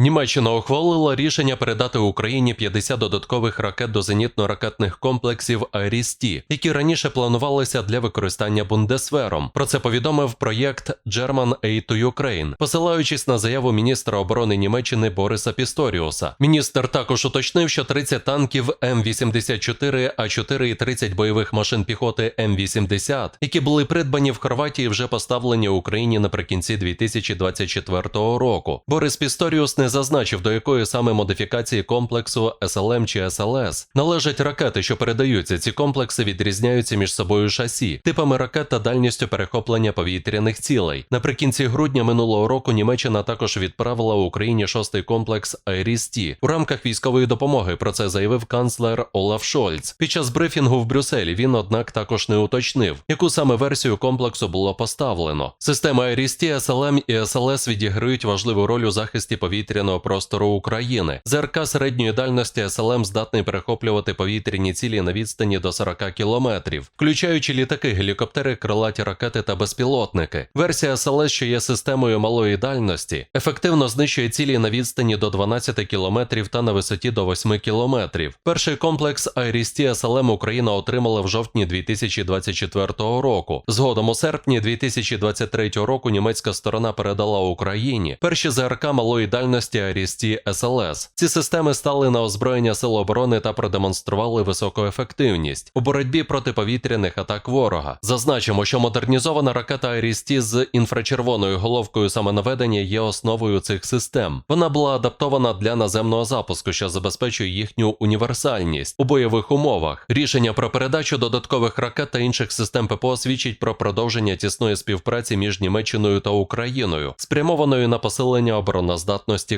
Німеччина ухвалила рішення передати Україні 50 додаткових ракет до зенітно-ракетних комплексів «Айріс-Ті», які раніше планувалися для використання Бундесвером. Про це повідомив проєкт German Aid to Ukraine, посилаючись на заяву міністра оборони Німеччини Бориса Пісторіуса. Міністр також уточнив, що 30 танків М84, А4 і 30 бойових машин піхоти М80, які були придбані в Хорватії, вже поставлені Україні наприкінці 2024 року. Борис Пісторіус не зазначив, до якої саме модифікації комплексу СЛМ чи СЛС належать ракети, що передаються. Ці комплекси відрізняються між собою шасі, типами ракет та дальністю перехоплення повітряних цілей. Наприкінці грудня минулого року Німеччина також відправила Україні шостий комплекс «Айріс-Ті» у рамках військової допомоги. Про це заявив канцлер Олаф Шольц. Під час брифінгу в Брюсселі він, однак, також не уточнив, яку саме версію комплексу було поставлено. Системи «Айріс-Ті», СЛМ і СЛС відіграють важливу роль у захисті повітряного простору України. ЗРК середньої дальності СЛМ здатний перехоплювати повітряні цілі на відстані до 40 кілометрів, включаючи літаки, гелікоптери, крилаті ракети та безпілотники. Версія СЛС, що є системою малої дальності, ефективно знищує цілі на відстані до 12 кілометрів та на висоті до 8 кілометрів. Перший комплекс Айрісті СЛМ Україна отримала в жовтні 2024 року. Згодом у серпні 2023 року німецька сторона передала Україні перші ЗРК малої дальності Айрісті СЛС. Ці системи стали на озброєння сил оборони та продемонстрували високу ефективність у боротьбі проти повітряних атак ворога. Зазначимо, що модернізована ракета Айрісті з інфрачервоною головкою самонаведення є основою цих систем. Вона була адаптована для наземного запуску, що забезпечує їхню універсальність у бойових умовах. Рішення про передачу додаткових ракет та інших систем ППО свідчить про продовження тісної співпраці між Німеччиною та Україною, спрямованою на посилення обороноздатності